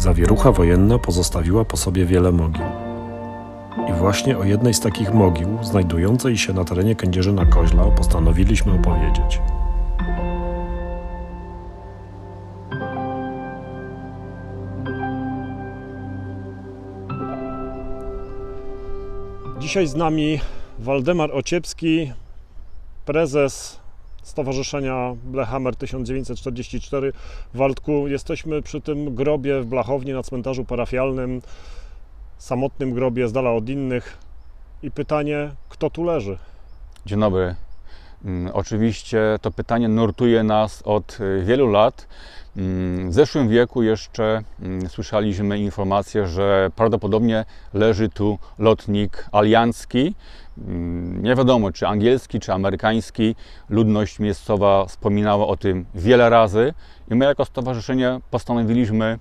Zawierucha wojenna pozostawiła po sobie wiele mogił. I właśnie o jednej z takich mogił, znajdującej się na terenie Kędzierzyna Koźla, postanowiliśmy opowiedzieć. Dzisiaj z nami Waldemar Ociepski, prezes Stowarzyszenia Blehammer 1944. Waldku, jesteśmy przy tym grobie w Blachowni na cmentarzu parafialnym, samotnym grobie z dala od innych. I pytanie, kto tu leży? Dzień dobry. Mm, Oczywiście to pytanie nurtuje nas od y, wielu lat. Mm, W zeszłym wieku jeszcze mm, słyszeliśmy informację, że prawdopodobnie leży tu lotnik aliancki. Nie wiadomo, czy angielski, czy amerykański. Ludność miejscowa wspominała o tym wiele razy i my jako stowarzyszenie postanowiliśmy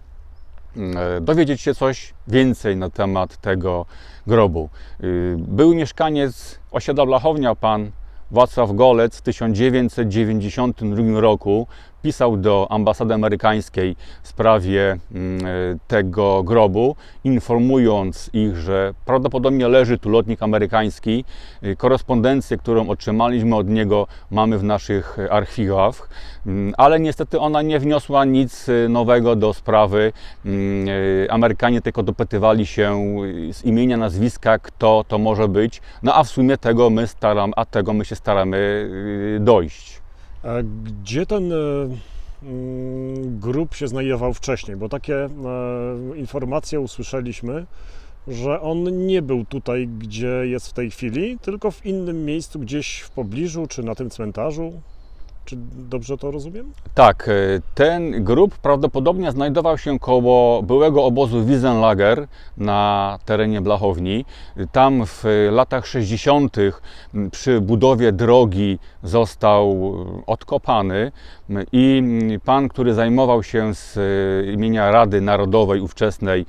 e, dowiedzieć się coś więcej na temat tego grobu. Y, Był mieszkaniec osiedla Blachownia, pan Wacław Golec w 1992 roku pisał do ambasady amerykańskiej w sprawie mm, e, tego grobu, informując ich, że prawdopodobnie leży tu lotnik amerykański. Y, Korespondencję, którą otrzymaliśmy od niego, mamy w naszych e, archiwach, Mm, ale niestety ona nie wniosła nic e, nowego do sprawy. Mm, e, Amerykanie tylko dopytywali się e, z imienia, nazwiska, kto to może być. No a w sumie tego my staram, a tego my się staramy e, dojść. Gdzie ten e, mm, grób się znajdował wcześniej? Bo takie e, informacje usłyszeliśmy, że on nie był tutaj, gdzie jest w tej chwili, tylko w innym miejscu, gdzieś w pobliżu, czy na tym cmentarzu. Czy dobrze to rozumiem? Tak, e, ten grób prawdopodobnie znajdował się koło byłego obozu Wiesenlager na terenie Blachowni. Tam w latach 60. m, przy budowie drogi został e, odkopany i pan, który zajmował się z e, imienia Rady Narodowej ówczesnej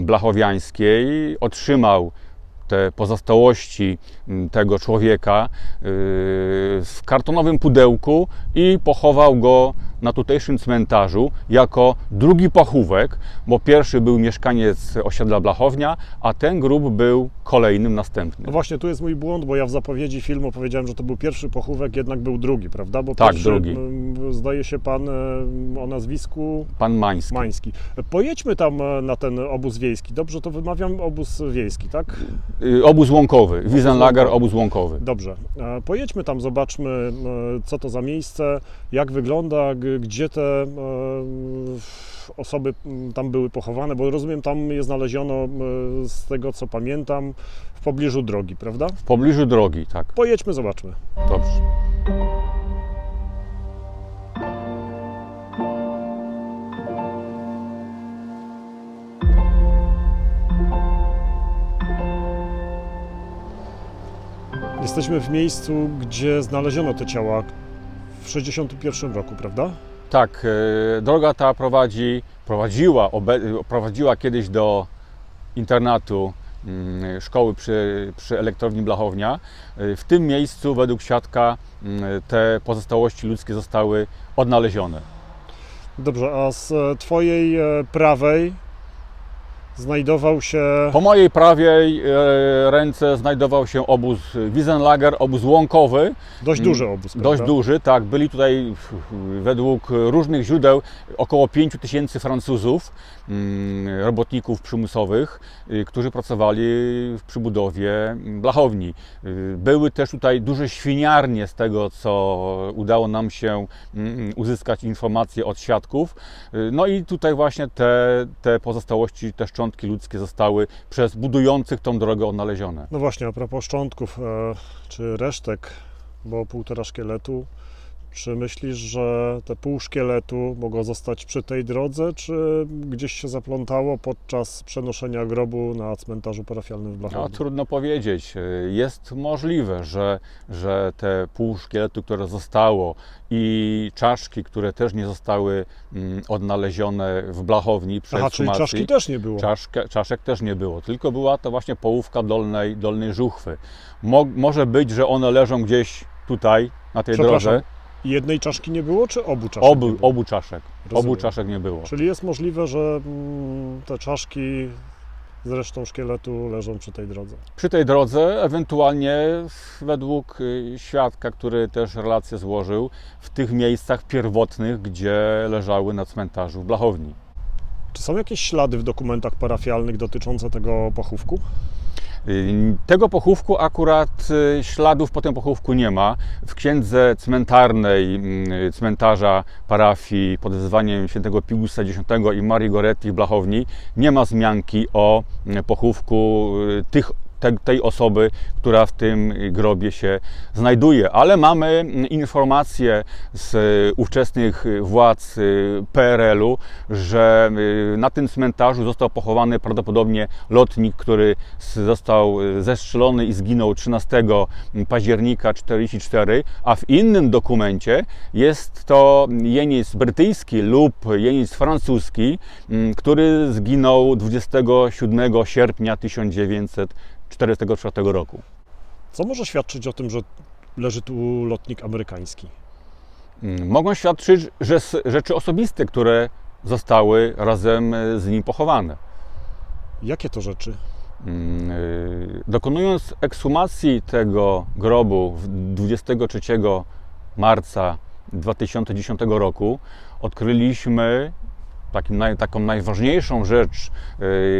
blachowiańskiej, otrzymał te pozostałości m, tego człowieka yy, w kartonowym pudełku i pochował go na tutejszym cmentarzu jako drugi pochówek, bo pierwszy był mieszkaniec osiedla Blachownia, a ten grób był kolejnym, No następnym. właśnie, tu jest mój błąd, bo ja w zapowiedzi filmu powiedziałem, że to był pierwszy pochówek, jednak był drugi, prawda? Bo Tak, pierwszy, drugi. Zdaje się pan e, o nazwisku Pan Mański. Mański. Pojedźmy tam e, na ten obóz wiejski. Dobrze to wymawiam? Obóz wiejski, tak? Yy, Obóz łąkowy, Wiesenlager, obóz łąkowy. Dobrze. E, Pojedźmy tam, zobaczmy, co to za miejsce, jak wygląda, gdzie te e, osoby tam były pochowane, bo rozumiem, tam je znaleziono, e, z tego co pamiętam, w pobliżu drogi, prawda? W pobliżu drogi, tak. Pojedźmy, zobaczmy. Dobrze. Jesteśmy w miejscu, gdzie znaleziono te ciała w 1961 roku, prawda? Tak, e, droga ta prowadzi, prowadziła, prowadziła kiedyś do internatu mm, szkoły przy, przy elektrowni Blachownia. E, W tym miejscu, według świadka, mm, te pozostałości ludzkie zostały odnalezione. Dobrze, a z Twojej e, prawej znajdował się... Po mojej prawej e, ręce znajdował się obóz Wiesenlager, obóz łąkowy, Dość duży obóz, prawda? dość duży, tak. Byli tutaj według różnych źródeł około 5 tysięcy Francuzów, mm, robotników przymusowych, y, którzy pracowali w przybudowie blachowni. Y, Były też tutaj duże świniarnie z tego, co udało nam się mm, uzyskać informacje od świadków. Y, No i tutaj właśnie te, te pozostałości, te szczątki ludzkie zostały przez budujących tą drogę odnalezione. No właśnie, a propos szczątków, e, czy resztek, bo półtora szkieletu, czy myślisz, że te pół szkieletu mogło zostać przy tej drodze, czy gdzieś się zaplątało podczas przenoszenia grobu na cmentarzu parafialnym w No, Blachowni? trudno powiedzieć. Jest możliwe, że, że te pół szkieletu, które zostało i czaszki, które też nie zostały mm, odnalezione w blachowni przy Aha, czyli czaszki też nie było. czaszkę, czaszek też nie było, tylko była to właśnie połówka dolnej, dolnej żuchwy. Mo, może być, że one leżą gdzieś tutaj, na tej drodze. Jednej czaszki nie było, czy obu czaszek? nie Obu, było? obu czaszek. Rozumiem. Obu czaszek nie było. Czyli jest możliwe, że mm, te czaszki z resztą szkieletu leżą przy tej drodze. Przy tej drodze, ewentualnie według y, świadka, który też relację złożył, w tych miejscach pierwotnych, gdzie leżały na cmentarzu w Blachowni. Czy są jakieś ślady w dokumentach parafialnych dotyczące tego pochówku? Y, Tego pochówku akurat y, śladów po tym pochówku nie ma. W księdze cmentarnej mm, cmentarza parafii pod wezwaniem świętego Pigusa X i Marii Goretti w Blachowni nie ma wzmianki o mm, pochówku y, tych, te, tej osoby, która w tym grobie się znajduje. Ale mamy mm, informacje z y, ówczesnych władz y, PRL-u, że y, na tym cmentarzu został pochowany prawdopodobnie lotnik, który został zestrzelony i zginął 13 października 1944, a w innym dokumencie jest to jeniec brytyjski lub jeniec francuski, mm, który zginął 27 sierpnia 1944 roku. Co może świadczyć o tym, że leży tu lotnik amerykański? Mm, Mogą świadczyć że rzeczy osobiste, które zostały razem e, z nim pochowane. Jakie to rzeczy? Mm, y, Dokonując ekshumacji tego grobu w 23 marca 2010 roku, odkryliśmy takim naj, taką najważniejszą rzecz,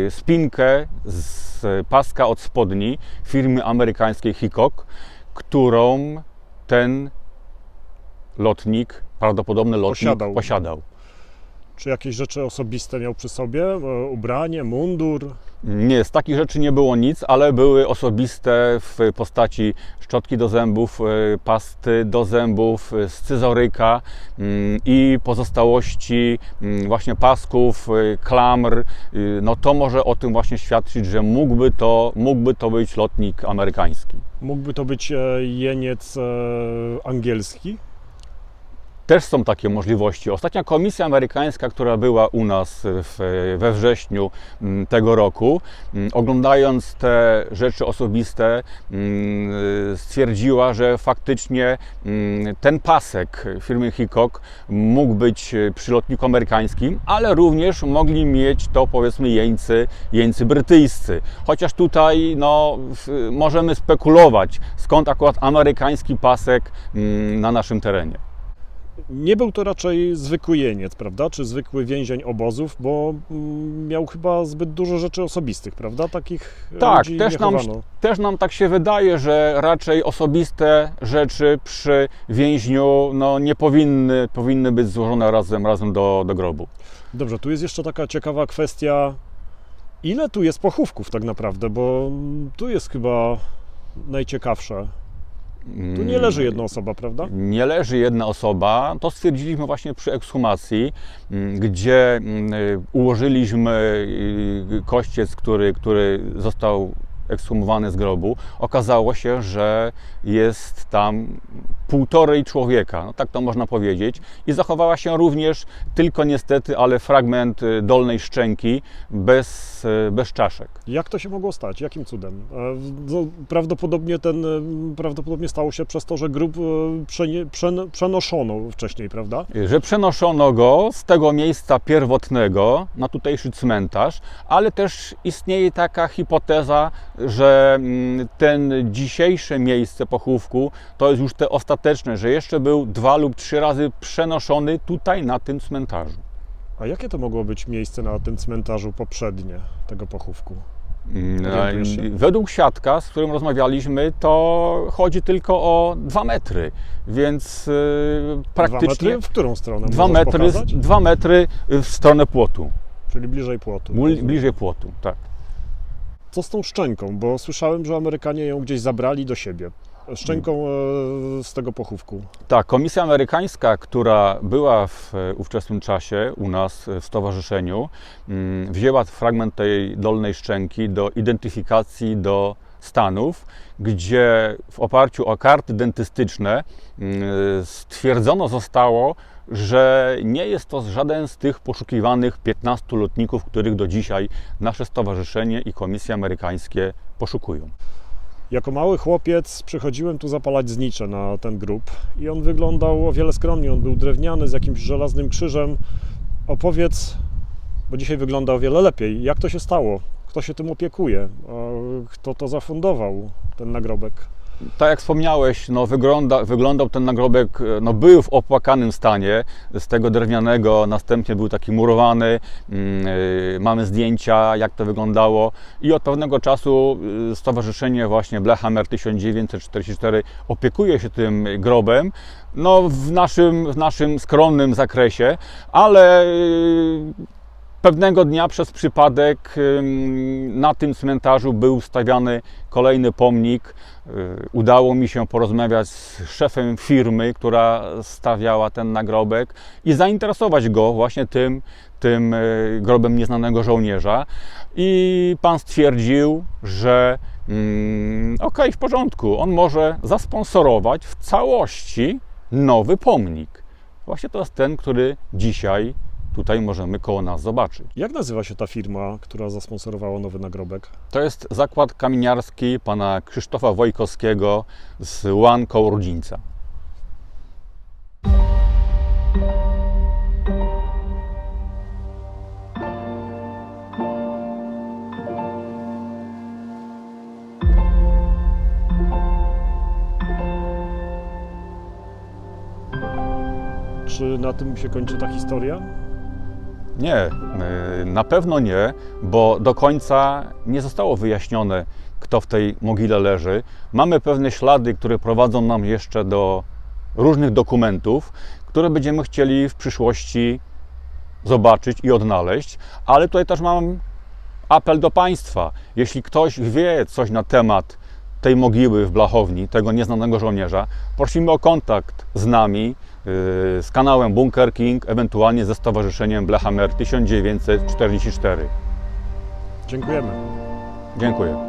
y, spinkę z paska od spodni firmy amerykańskiej Hickok, którą ten lotnik, prawdopodobny lotnik, Posiadał. posiadał. Czy jakieś rzeczy osobiste miał przy sobie? E, Ubranie, mundur? Nie, z takich rzeczy nie było nic, ale były osobiste w postaci szczotki do zębów, e, pasty do zębów, e, scyzoryka mm, i pozostałości mm, właśnie pasków, klamr. No to może o tym właśnie świadczyć, że mógłby to, mógłby to być lotnik amerykański. Mógłby to być jeniec angielski? Też są takie możliwości. Ostatnia komisja amerykańska, która była u nas w, we wrześniu tego roku, oglądając te rzeczy osobiste, mm, stwierdziła, że faktycznie ten pasek firmy Hickok mógł być przy lotniku amerykańskim, ale również mogli mieć to powiedzmy jeńcy, jeńcy brytyjscy. Chociaż tutaj no, możemy spekulować, skąd akurat amerykański pasek na naszym terenie. Nie był to raczej zwykły jeniec, prawda? Czy zwykły więzień obozów, bo mm, miał chyba zbyt dużo rzeczy osobistych, prawda? Takich e, Tak, ludzi też nie nam, chowano. też nam tak się wydaje, że raczej osobiste rzeczy przy więźniu no, nie powinny, powinny być złożone razem, razem do, do grobu. Dobrze, tu jest jeszcze taka ciekawa kwestia, ile tu jest pochówków tak naprawdę, bo mm, tu jest chyba najciekawsze. Tu nie leży jedna osoba, prawda? Nie leży jedna osoba. To stwierdziliśmy właśnie przy ekshumacji, m, gdzie m, y, ułożyliśmy y, kościec, który, który został ekshumowany z grobu. Okazało się, że jest tam półtorej człowieka, no tak to można powiedzieć. I zachowała się również tylko niestety, ale fragment y, dolnej szczęki bez, y, bez czaszek. Jak to się mogło stać? Jakim cudem? E, No, prawdopodobnie ten, e, prawdopodobnie stało się przez to, że grób przenie, przen, przenoszono wcześniej, prawda? że przenoszono go z tego miejsca pierwotnego na tutejszy cmentarz, ale też istnieje taka hipoteza, że mm, ten dzisiejsze miejsce pochówku to jest już te ostateczne, że jeszcze był dwa lub trzy razy przenoszony tutaj na tym cmentarzu. A jakie to mogło być miejsce na tym cmentarzu poprzednie tego pochówku? Mm, się? Według świadka, z którym rozmawialiśmy, to chodzi tylko o dwa metry, więc Dwa praktycznie metry? W którą stronę? dwa metry, pokazać? dwa metry w stronę płotu. Czyli bliżej płotu. Bli- Bliżej płotu, tak. Co z tą szczęką? Bo słyszałem, że Amerykanie ją gdzieś zabrali do siebie. Szczęką e, z tego pochówku. Tak, komisja amerykańska, która była w e, ówczesnym czasie u nas e, w stowarzyszeniu, mm, wzięła fragment tej dolnej szczęki do identyfikacji do Stanów, gdzie w oparciu o karty dentystyczne mm, stwierdzono zostało, że nie jest to żaden z tych poszukiwanych 15 lotników, których do dzisiaj nasze stowarzyszenie i komisje amerykańskie poszukują. Jako mały chłopiec przychodziłem tu zapalać znicze na ten grób i on wyglądał o wiele skromniej. On był drewniany z jakimś żelaznym krzyżem. Opowiedz, bo dzisiaj wygląda o wiele lepiej. Jak to się stało? Kto się tym opiekuje? Kto to zafundował, ten nagrobek? Tak jak wspomniałeś, no wygląda, wyglądał ten nagrobek, e, no był w opłakanym stanie, z tego drewnianego, następnie był taki murowany, e, mamy zdjęcia, jak to wyglądało. I od pewnego czasu e, Stowarzyszenie właśnie Blehammer 1944 opiekuje się tym grobem, no w naszym, w naszym skromnym zakresie, ale Pewnego dnia przez przypadek na tym cmentarzu był stawiany kolejny pomnik. Y, Udało mi się porozmawiać z szefem firmy, która stawiała ten nagrobek i zainteresować go właśnie tym, tym y, grobem nieznanego żołnierza. I pan stwierdził, że mm, okej, w porządku, on może zasponsorować w całości nowy pomnik. Właśnie to jest ten, który dzisiaj tutaj możemy koło nas zobaczyć. Jak nazywa się ta firma, która zasponsorowała nowy nagrobek? To jest zakład kamieniarski pana Krzysztofa Wojkowskiego z Łan koło Rudzińca. Czy na tym się kończy ta historia? Nie, y, na pewno nie, bo do końca nie zostało wyjaśnione, kto w tej mogile leży. Mamy pewne ślady, które prowadzą nam jeszcze do różnych dokumentów, które będziemy chcieli w przyszłości zobaczyć i odnaleźć, ale tutaj też mam apel do Państwa. Jeśli ktoś wie coś na temat tej mogiły w Blachowni, tego nieznanego żołnierza, prosimy o kontakt z nami, z kanałem Bunker King, ewentualnie ze Stowarzyszeniem Blehammer 1944. Dziękujemy. Dziękuję.